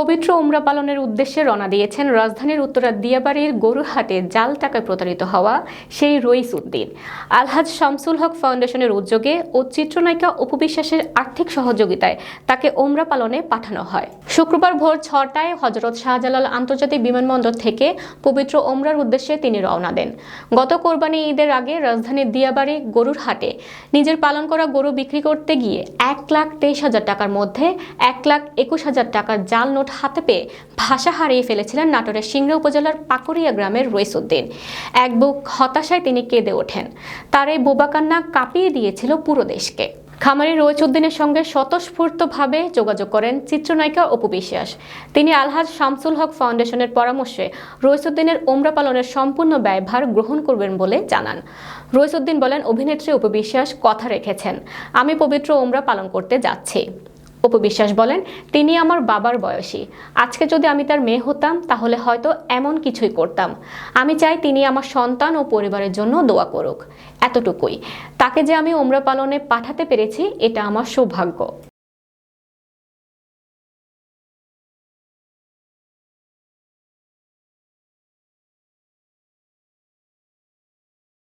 পবিত্র উমরা পালনের উদ্দেশ্যে রওনা দিয়েছেন রাজধানীর উত্তরা দিয়াবাড়ির গরুহাটে জাল টাকায় প্রতারিত হওয়া সেই রইস উদ্দিন। আলহাজ শামসুল হক ফাউন্ডেশনের উদ্যোগে ও চিত্রনায়িকা উপবিশ্বাসের আর্থিক সহযোগিতায় তাকে ওমরা পালনে পাঠানো হয়। শুক্রবার ভোর ছটায় হজরত শাহজালাল আন্তর্জাতিক বিমানবন্দর থেকে পবিত্র ওমরার উদ্দেশ্যে তিনি রওনা দেন। গত কোরবানি ঈদের আগে রাজধানীর দিয়াবাড়ি গরুর হাটে নিজের পালন করা গরু বিক্রি করতে গিয়ে এক লাখ তেইশ হাজার টাকার মধ্যে এক লাখ একুশ হাজার টাকার জাল নোট হাতে পেয়ে ভাষা হারিয়ে ফেলেছিলেন নাটোরের সিংড়া উপজেলার পাকুড়িয়া গ্রামের রইসুদ্দিন এক বুক হতাশায় তিনি কেঁদে ওঠেন। তার এই বোবাকান্না কাঁপিয়ে দিয়েছিল পুরো দেশকে। খামারি রইচুদ্দিনের সঙ্গে স্বতঃস্ফূর্তভাবে যোগাযোগ করেন চিত্রনায়িকা অপু বিশ্বাস। তিনি আলহাজ শামসুল হক ফাউন্ডেশনের পরামর্শে রইসুদ্দিনের ওমরা পালনের সম্পূর্ণ ব্যয়ভার গ্রহণ করবেন বলে জানান। রইসুদ্দিন বলেন, অভিনেত্রী অপু বিশ্বাস কথা রেখেছেন। আমি পবিত্র ওমরা পালন করতে যাচ্ছি। অপু বিশ্বাস বলেন, তিনি আমার বাবার বয়সী। আজকে যদি আমি তার মেয়ে হতাম, তাহলে হয়তো এমন কিছুই করতাম। আমি চাই তিনি আমার সন্তান ও পরিবারের জন্য দোয়া করুক। এতটুকুই। তাকে যে আমি ওমরা পালনে পাঠাতে পেরেছি, এটা আমার সৌভাগ্য।